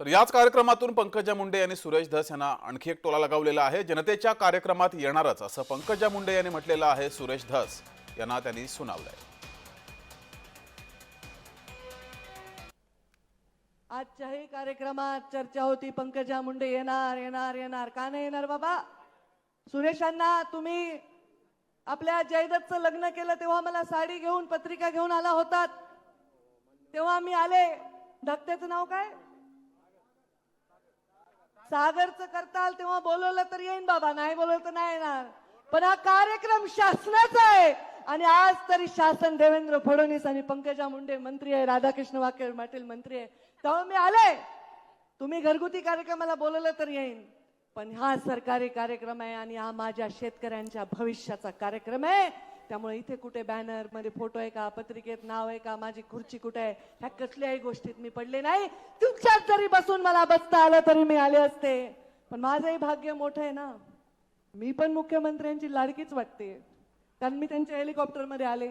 तर याच कार्यक्रमातून पंकजा मुंडे यांनी सुरेश धस यांना आणखी एक टोला लगावलेला आहे. जनतेच्या कार्यक्रमात येणारच असं पंकजा मुंडे यांनी म्हटलेलं आहे. सुरेश धस यांना त्यांनी सुनावलंय. आजच्याही कार्यक्रमात चर्चा होती पंकजा मुंडे. येणार येणार येणार. का नाही येणार बाबा? सुरेशांना तुम्ही आपल्या जयदत्तचं लग्न केलं तेव्हा मला साडी घेऊन पत्रिका घेऊन आला होतात. तेव्हा मी आले. धक्त्याचं नाव काय? सागरचं करताल तेव्हा बोलवलं तर येईन बाबा नाही बोलवलं तर नाही येणार. पण हा कार्यक्रम शासनाचा आहे. आणि आज तरी शासन देवेंद्र फडणवीस आणि पंकजा मुंडे मंत्री आहे राधाकृष्ण वाकेड पाटील मंत्री आहे. तेव्हा मी आले. तुम्ही घरगुती कार्यक्रमाला बोलवलं तर येईन. पण हा सरकारी कार्यक्रम आहे आणि हा माझ्या शेतकऱ्यांच्या भविष्याचा कार्यक्रम आहे. त्यामुळे इथे कुठे बॅनरमध्ये फोटो आहे का पत्रिकेत नाव आहे का माझी खुर्ची कुठे आहे ह्या कसल्याही गोष्टीत मी पडले नाही. तुमच्यात जरी बसून मला बसता आलं तरी मी आले असते. पण माझंही भाग्य मोठं आहे ना. मी पण मुख्यमंत्र्यांची लाडकीच वाटते. कारण मी त्यांच्या हेलिकॉप्टरमध्ये आले.